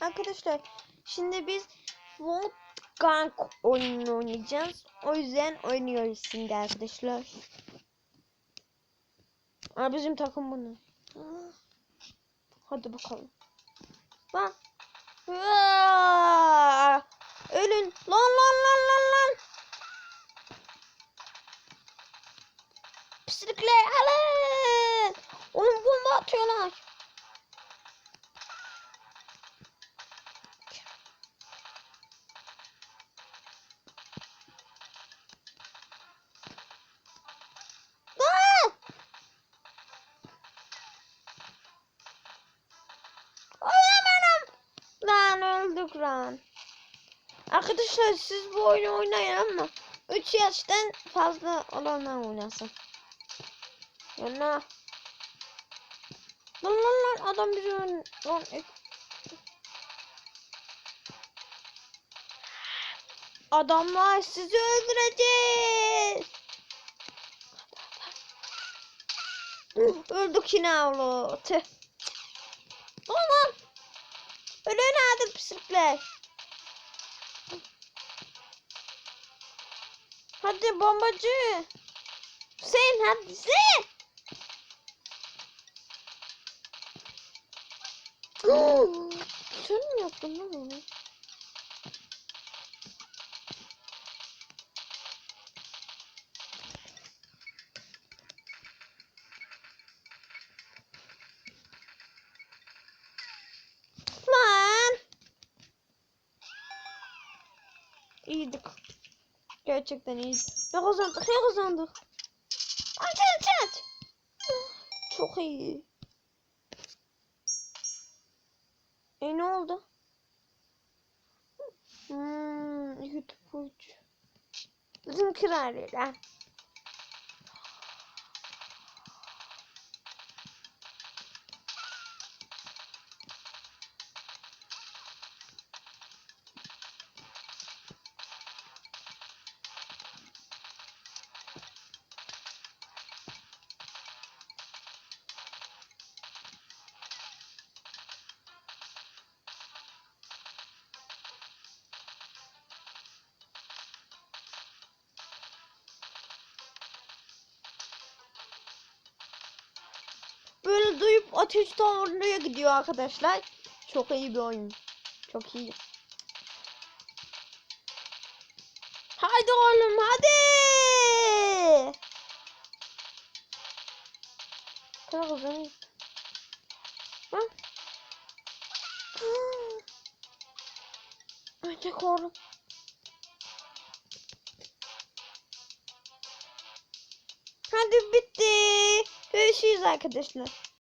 Arkadaşlar şimdi biz World Gang oyununu oynayacağız. O yüzden oynuyoruz şimdi arkadaşlar. Aa, bizim takım bunu. Hadi bakalım. Lan. Ölün. Lan lan lan lan lan. Pislikler alın. Oğlum bomba atıyorlar. Lan. Arkadaşlar siz bu oyunu oynayın ama 3 yaştan fazla olanlar oynasın. Yana. Lan lan lan adam bizi ön... Lan Adamlar sizi öldüreceğiz. Öldük yine oğlu. Tüh. Lan lan. Öyle nerede pislikler? Hadi bombacı. Sen hadi sen. Sen mi yaptın lan onu? İyiydik. Gerçekten iyiydik. Ne kazandık? Ne kazandık? Aç aç. Çok iyi. E ne oldu? Hmm, YouTube uç. Bizim kraliyeler. Duyup ateş tavrına gidiyor arkadaşlar. Çok iyi bir oyun. Çok iyi. Hadi oğlum hadi. Kazanıyor. Ha? Hadi oğlum. Hadi bitti. Görüşürüz arkadaşlar.